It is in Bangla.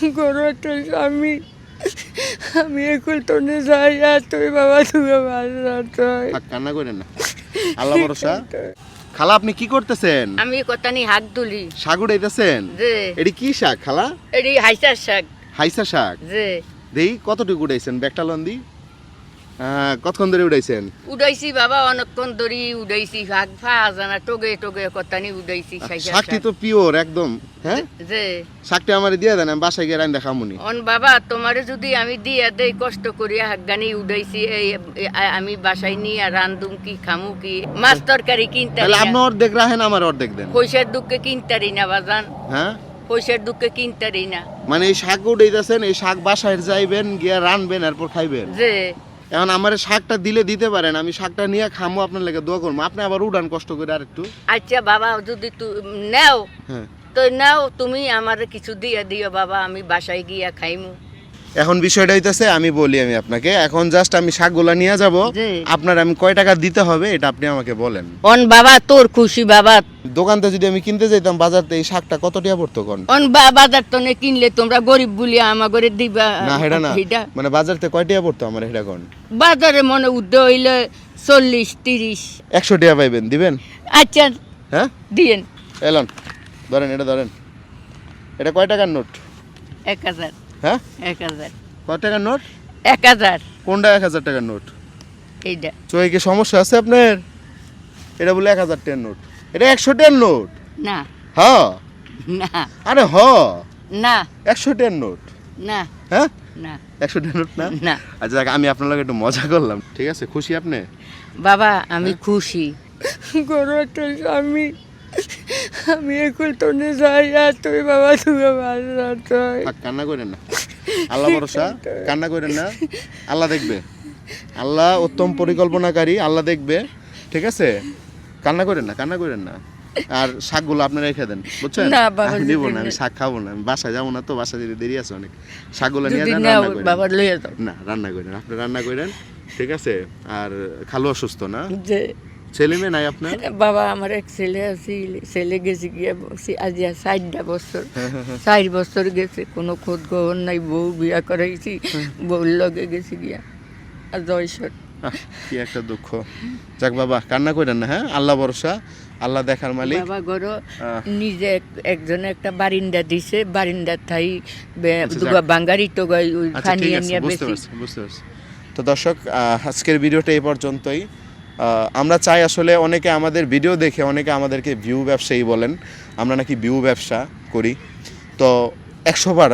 স্বামী। আমি এখন তোনে যাই আর তুই বাবা তুমি কান্না করেন না। আল্লাহ ভরসা। খালা আপনি কি করতেছেন? আমি কথা নি হাত তুলি শাক উড়াইতেছেন এটি কি শাক খালা? এটি হাইসার শাক। হাইসা শাক? দেই কতটুকু উড়াইছেন ব্যাগটা লন্দি কতক্ষণ ধরে উড়াইছেন? উড়াইছি বাবা অনেকক্ষণ ধরে উড়াইছি। শাক ফা জানা টোগে টোগে কথা উড়াইছি শাকটি শাক তো পিওর একদম হ্যাঁ? যে শাকটা আমার দিয়ে দেন আমি বাসায় গিয়ে রান দেখামুনি অন বাবা তোমারে যদি আমি দিয়া দেই কষ্ট করি হাগানি উড়াইছি এই আমি বাসায় নিয়ে রান্ধুম কি খামু কি মাছ তরকারি কিনতে তাহলে আপনি অর্ধেক রাখেন আমার অর্ধেক দেন। পয়সার দুঃখে কিনতারি না বাজান। হ্যাঁ? পয়সার দুঃখে কিনতারি না। মানে এই শাক উঠাইতেছেন এই শাক বাসায় যাইবেন গিয়া রানবেন এরপর খাইবেন। যে। এখন আমার শাকটা দিলে দিতে পারেন আমি শাকটা নিয়ে খামো আপনার লেগে দোয়া করব। আপনি আবার উড়ান কষ্ট করে আর একটু আচ্ছা বাবা যদি তু- নেও। হ্যাঁ। তো নাও তুমি আমার কিছু দিয়ে দিও বাবা আমি বাসায় গিয়া খাইমু। এখন বিষয়টা হইতেছে আমি বলি আমি আপনাকে এখন জাস্ট আমি শাকগুলা নিয়ে যাব। আপনার আমি কয় টাকা দিতে হবে এটা আপনি আমাকে বলেন। অন বাবা তোর খুশি বাবা। দোকানতে যদি আমি কিনতে যেতাম বাজারতে এই শাকটা কত টাকা পড়তো কোন? অন বাজার তো নে কিনলে তোমরা গরিব বলি আমার করে দিবা। না হেডা না। মানে বাজারতে কয় টাকা পড়তো আমার হেডা কোন? বাজারে মনে উদ্য হইলে চল্লিশ তিরিশ। একশো টাকা পাইবেন দিবেন? আচ্ছা। হ্যাঁ? দিয়েন। এলন ধরেন এটা ধরেন। এটা কয় টাকার নোট? এক হাজার। হ্যাঁ? এক হাজার। টাকার নোট? এক হাজার। কোনটা এক হাজার টাকার নোট? এইটা। চোখে সমস্যা আছে আপনার? এটা বলে এক হাজার টাকার নোট। এটা একশো টাকার নোট? না। হ্যাঁ? না। আরে হ। না। একশো টাকার নোট? না। হ্যাঁ? না। একশো টাকার নোট না? না। আচ্ছা যাক, আমি আপনার লগে একটু মজা করলাম। ঠিক আছে খুশি আপনি? বাবা আমি খুশি। গরু একটা স্বামী। আমি এখন তোনে যাই আর তুই বাবা তুমি বাজার থাক, কান্না করেন না। আল্লাহ ভরসা কান্না করেন না। আল্লাহ দেখবে। আল্লাহ উত্তম পরিকল্পনাকারী আল্লাহ দেখবে। ঠিক আছে? কান্না করেন না কান্না করেন না। আর শাকগুলো আপনারা রেখে দেন বুঝছেন? না, বাবা, আমি নিবো না আমি শাক খাব না আমি বাসায় যাব না তো বাসায় যেতে দেরি আছে অনেক। শাকগুলো নিয়ে যান রান্না করেন। বাবা লইয়া যাও। না রান্না করেন আপনি রান্না করেন ঠিক আছে? আর খালু অসুস্থ না? ছেলে মেয়ে নাই আপনার? বাবা আমার এক ছেলে আছে ছেলে গেছে গিয়া আজ ষাটটা বছর ষাট বছর গেছে কোনো খোঁজ খবর নাই বউ বিয়া করাইছি বউর লগে গেছে গিয়া আর জয়সর। কি একটা দুঃখ। যাক বাবা কান্না করেন না হ্যাঁ? আল্লাহ ভরসা আল্লাহ দেখার মালিক। বাবা গরো নিজে এক- একজনে একটা বারিন্দা দিছে বারিন্দা থাই আচ্ছা, দুগা বাঙ্গারি তো গাই ওই আচ্ছা খানিয়ে নিয়ে বেশি। তো দর্শক আজকের ভিডিওটা এই পর্যন্তই। আমরা চাই আসলে অনেকে আমাদের ভিডিও দেখে অনেকে আমাদেরকে ভিউ ব্যবসায়ী বলেন। আমরা নাকি ভিউ ব্যবসা করি। তো একশো বার